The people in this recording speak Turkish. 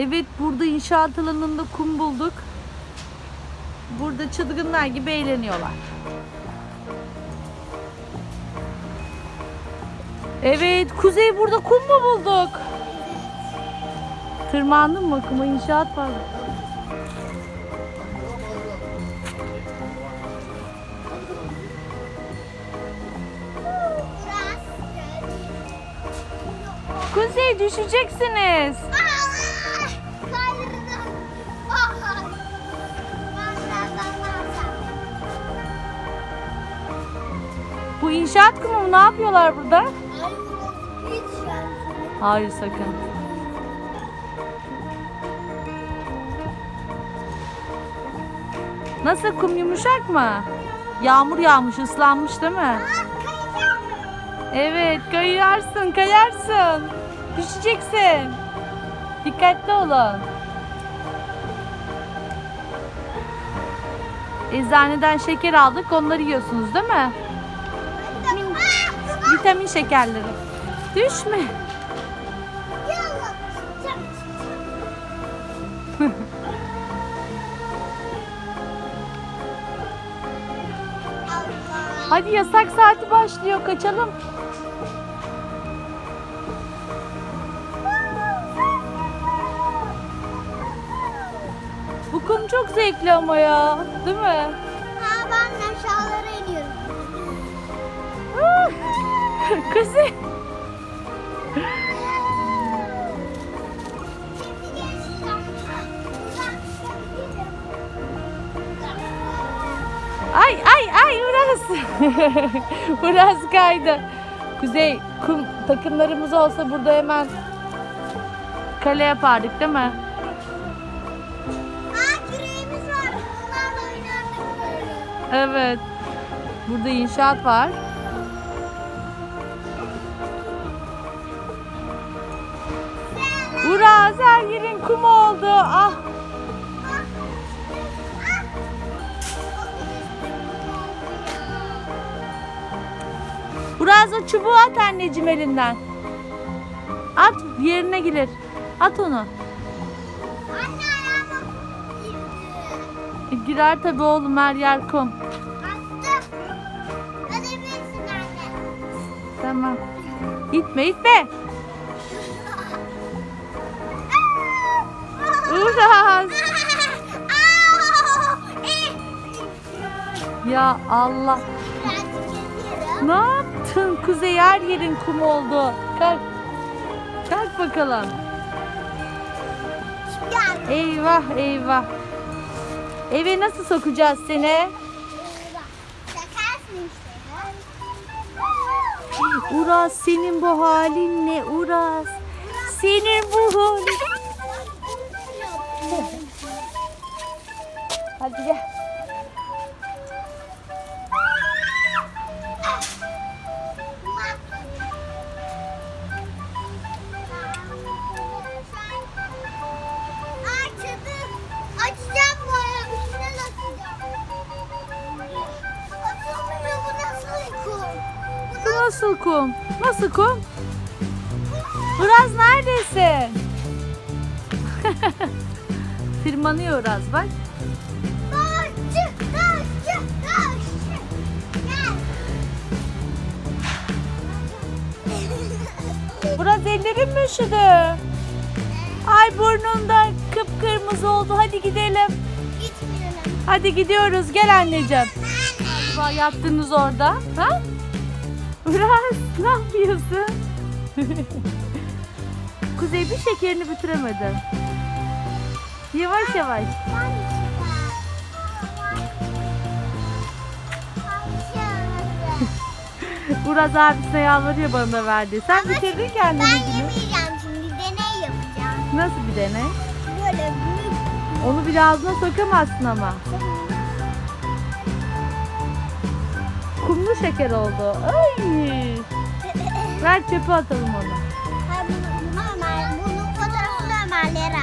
Evet burada inşaat alanında kum bulduk. Burada çılgınlar gibi eğleniyorlar. Evet Kuzey burada kum mu bulduk? Tırmandın mı? Kuma inşaat var. Kuzey düşeceksiniz. Bu inşaat kumu mu? Ne yapıyorlar burada? Hayır sakın. Nasıl kum yumuşak mı? Yağmur yağmış, ıslanmış değil mi? Evet, kayarsın, kayarsın. Düşeceksin. Dikkatli olun. Eczaneden şeker aldık, onları yiyorsunuz değil mi? Vitamin şekerleri. Düşme. Hadi yasak saati başlıyor, kaçalım. Bu kum çok zevkli ama ya, değil mi? ben aşağılara iniyorum. Kuzey. Ay ay ay Uras. Uras kaydı. Kuzey kum takımlarımız olsa burada hemen kale yapardık değil mi? Aa küreğimiz var. Bunlarla oynardık böyle. Evet. Burada inşaat var. Uras her yerin kum oldu. Ah Uras o çubuğu at anneciğim elinden. At yerine gelir. At onu. Anne ayağıma girdi. E, Girer tabii oğlum her yer kum. Attım. Hadi bilsin anne. Tamam. İtme itme. Uras. Ya Allah. Ne yaptın? Kuzey her yerin kum oldu. Kalk. Kalk bakalım. Eyvah eyvah. Eve nasıl sokacağız seni? Uras senin bu halin ne Uras? Senin bu halin. Hadi gel. Nasıl kum? Nasıl kum? Uraz neredesin? Tırmanıyor Uraz bak. Ellerin mi üşüdü? Ay burnunda kıpkırmızı oldu. Hadi gidelim. Gitmiyorum. Hadi gidiyoruz. Gel anneciğim. Galiba yattınız orada. Ha? Uraz ne yapıyorsun? Kuzey bir şekerini bitiremedi. Yavaş yavaş. Uraz abisine yalvarıyor bana da verdi. Sen bitirdin kendini. Ben yemeyeceğim şimdi deney yapacağım. Nasıl bir deney? Böyle büyük. Onu bile ağzına sokamazsın ama. Kumlu şeker oldu. Ay. Ver çöpe atalım onu. Ha, bunu, bunu Ömer, bunun fotoğrafını Ömer'lere